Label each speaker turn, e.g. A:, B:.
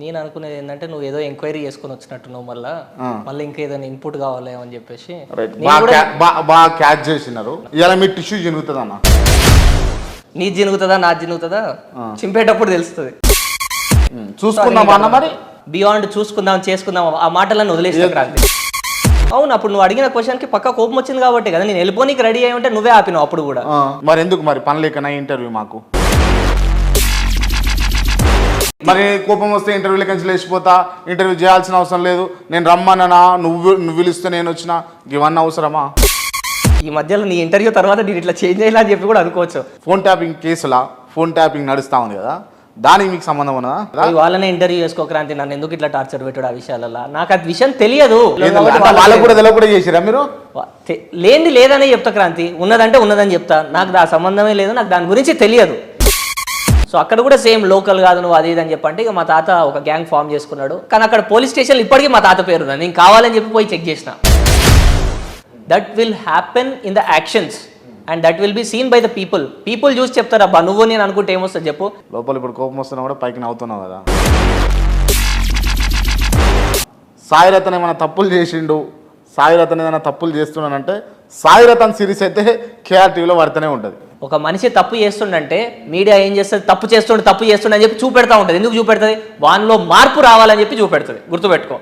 A: నేను అనుకునేది ఏంటంటే నువ్వు ఏదో ఎంక్వైరీ చేసుకుని వచ్చినట్టు నువ్వు మళ్ళా మళ్ళీ ఇంకా ఏదైనా ఇన్పుట్ కావాలి అని చెప్పేసి.
B: బాగా క్యాచ్ చేసినారు. ఇలా మీ టిష్యూ జరుగుతుంది అన్న?
A: నీ జినుగుతుందా నా జినుగుతుందా? చింపేటప్పుడు తెలుస్తుంది.
B: చూసుకుందామా అన్న మరి?
A: బియాండ్ చూసుకుందాం చేసుకుందాం ఆ మాటలను వదిలేసిన క్రాంతి అవును అప్పుడు నువ్వు అడిగిన క్వశ్చన్కి పక్క కోపం వచ్చింది కాబట్టి కదా నేను వెళ్ళిపోనీకి రెడీ అయి ఉంటే నువ్వే ఆపినావు అప్పుడు కూడా.
B: మరి ఎందుకు మరి? పని లేకనా ఇంటర్వ్యూ మాకు? మరి కోపం వస్తే ఇంటర్వ్యూలో కంచి లేచిపోతా ఇంటర్వ్యూ చేయాల్సిన అవసరం లేదు. నేను రమ్మన్నా నువ్వు నువ్వు పిలిస్తే నేను వచ్చిన ఇవన్నీ అవసరమా?
A: ఈ మధ్యలో నీ ఇంటర్వ్యూ తర్వాత నేను ఇట్లా చేంజ్ చేయాలని అని చెప్పి కూడా అనుకోవచ్చు.
B: ఫోన్ ట్యాపింగ్ కేసులా? ఫోన్ ట్యాపింగ్ నడుస్తా ఉంది కదా? దానికి మీకు సంబంధం ఉన్నదా?
A: వాళ్ళనే ఇంటర్వ్యూ చేసుకో క్రాంతి నన్ను ఎందుకు ఇట్లా టార్చర్ పెట్టాడు ఆ విషయాలలో? నాకు అది విషయం తెలియదు.
B: వాళ్ళకు కూడా తెలియ కూడా చేసిరా మీరు?
A: లేనిది లేదని చెప్తా క్రాంతి. ఉన్నదంటే ఉన్నదని చెప్తా. నాకు దా సంబంధమే లేదు నాకు దాని గురించి తెలియదు. సో అక్కడ కూడా సేమ్ లోకల్ కాదు నువ్వు అది ఇది అని చెప్పంటే ఇక మా తాత ఒక గ్యాంగ్ ఫామ్ చేసుకున్నాడు. కానీ అక్కడ పోలీస్ స్టేషన్ ఇప్పటికీ మా తాత పేరు నేను కావాలని చెప్పి పోయి చెక్ చేసిన. That will happen in the actions and that will be seen by the people people చూసి చెప్తారు అబ్బా నువ్వు నేను అనుకుంటే ఏమొస్తుంది చెప్పు.
B: లోపల ఇప్పుడు కోపం వస్తున్నా కూడా పైకి నవ్వుతున్నావు కదా. సాయిరతన్ ఏమైనా తప్పులు చేసిండు? సాయిరతన్ ఏదైనా తప్పులు చేస్తున్నానంటే సాయిరతన్ సిరీస్ అయితే కేఆర్టీవీలో పడుతూనే ఉంటుంది.
A: ఒక మనిషి తప్పు చేస్తుండంటే మీడియా ఏం చేస్తుంది? తప్పు చేస్తుండే తప్పు చేస్తుండే అని చెప్పి చూపెడతా ఉంటుంది. ఎందుకు చూపెడుతుంది? వానిలో మార్పు రావాలని చెప్పి చూపెడుతుంది. గుర్తుపెట్టుకో.